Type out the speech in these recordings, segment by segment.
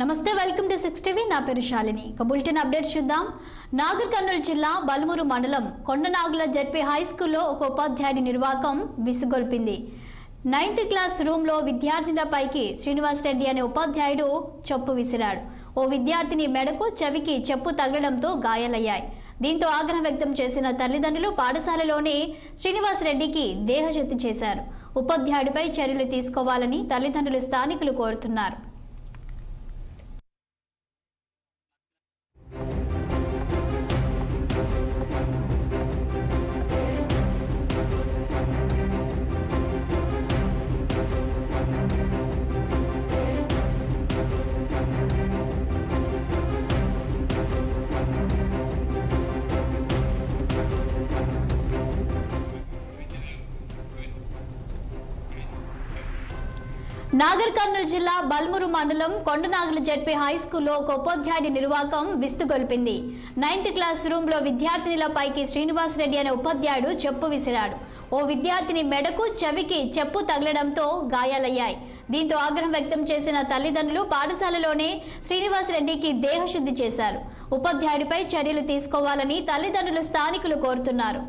నమస్తే welcome to six TV. నా పేరు శాలిని. ఇక బులెటిన్ అప్డేట్ చూద్దాం. నాగర్ కర్నూలు జిల్లా బలుమూరు మండలం కొండనాగుల జడ్పీ హై స్కూల్లో ఒక ఉపాధ్యాయుడి నిర్వాకం విసుగొల్పింది. నైన్త్ క్లాస్ రూమ్లో విద్యార్థినిపైకి శ్రీనివాస్ రెడ్డి అనే ఉపాధ్యాయుడు చెప్పు విసిరాడు. ఓ విద్యార్థిని మెడకు చెవికి చెప్పు తగలడంతో గాయాలయ్యాయి. దీంతో ఆగ్రహం వ్యక్తం చేసిన తల్లిదండ్రులు పాఠశాలలోనే శ్రీనివాస్ రెడ్డికి దేహశుద్ధి చేశారు. ఉపాధ్యాయుడిపై చర్యలు తీసుకోవాలని తల్లిదండ్రులు స్థానికులు కోరుతున్నారు. నాగర్ కర్నూలు జిల్లా బల్మురు మండలం కొండనాగుల జడ్పీ హై స్కూల్లో ఒక ఉపాధ్యాయుడి నిర్వాకం విస్తుగొల్పింది. నైన్త్ క్లాస్ రూమ్లో విద్యార్థినిలపైకి శ్రీనివాస్ రెడ్డి అనే ఉపాధ్యాయుడు చెప్పు విసిరాడు. ఓ విద్యార్థిని మెడకు చెవికి చెప్పు తగలడంతో గాయాలయ్యాయి. దీంతో ఆగ్రహం వ్యక్తం చేసిన తల్లిదండ్రులు పాఠశాలలోనే శ్రీనివాస్ రెడ్డికి దేహశుద్ధి చేశారు. ఉపాధ్యాయుడిపై చర్యలు తీసుకోవాలని తల్లిదండ్రులు స్థానికులు కోరుతున్నారు.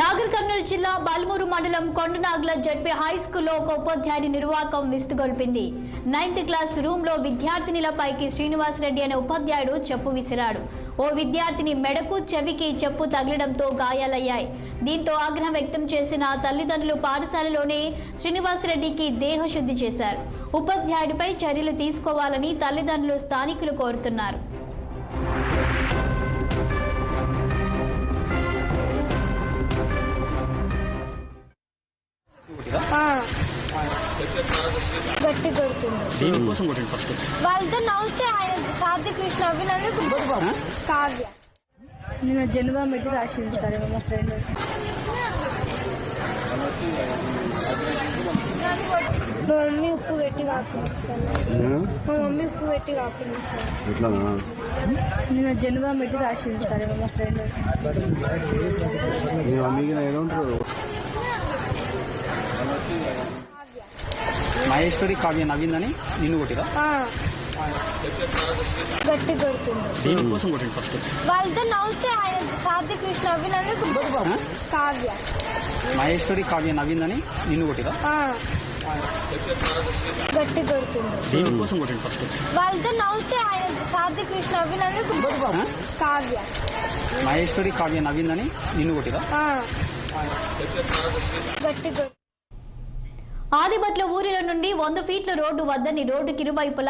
నాగర్ కర్నూలు జిల్లా బల్మూరు మండలం కొండనాగ్ల జడ్పీ హై స్కూల్లో ఒక ఉపాధ్యాయుడి నిర్వాకం విస్తుగొల్పింది. నైన్త్ క్లాస్ రూమ్లో విద్యార్థినిలపైకి శ్రీనివాస్ రెడ్డి అనే ఉపాధ్యాయుడు చెప్పు విసిరాడు. ఓ విద్యార్థిని మెడకు చెవికి చెప్పు తగలడంతో గాయాలయ్యాయి. దీంతో ఆగ్రహం వ్యక్తం చేసిన తల్లిదండ్రులు పాఠశాలలోనే శ్రీనివాస్ రెడ్డికి దేహశుద్ధి చేశారు. ఉపాధ్యాయుడిపై చర్యలు తీసుకోవాలని తల్లిదండ్రులు స్థానికులు కోరుతున్నారు. గట్టి కొడుతుంది. దేనికోసం కొట్టింది ఫస్ట్ వాళ్ళతో నవ్వుతే ఆయన సాత్విక్ కృష్ణ అభినందు కావ్య నేను జనవా పెట్టి రాసింది సరే మా ఫ్రెండ్ మా మమ్మీ ఉప్పు పెట్టి కాకుండా సార్ మా మమ్మీ ఉప్పు పెట్టి కాకుండా సార్ నేను జనవా పెట్టి రాసింది సరే మా ఫ్రెండ్ మీ మమ్మీకి నేను ఉంటారు మహేశ్వరి కావ్య నవ్విందని నిన్ను కొట్టిరా. గట్టి కొడుతుంది. దేనికోసం కొట్టింది ఫస్ట్ వాళ్ళతో నవ్వుతే ఆయన సాత్విక్ కృష్ణ నవ్వినందుకు కావ్య. మహేశ్వరి కావ్య నవ్విందని నిన్ను కొట్టిరా. గట్టి కొడుతుంది. దేనికోసం కొట్టింది ఫస్ట్ వాళ్ళతో నవ్వుతే ఆయన సాత్విక్ కృష్ణ నవ్వినందుకు కావ్య. మహేశ్వరి కావ్య నవ్విందని నిన్ను కొట్టిరా. గట్టి కొడుతుంది. ఆదిబట్ల ఊరిలో నుండి వంద ఫీట్ల రోడ్డు వద్దని రోడ్డుకి ఇరువైపులా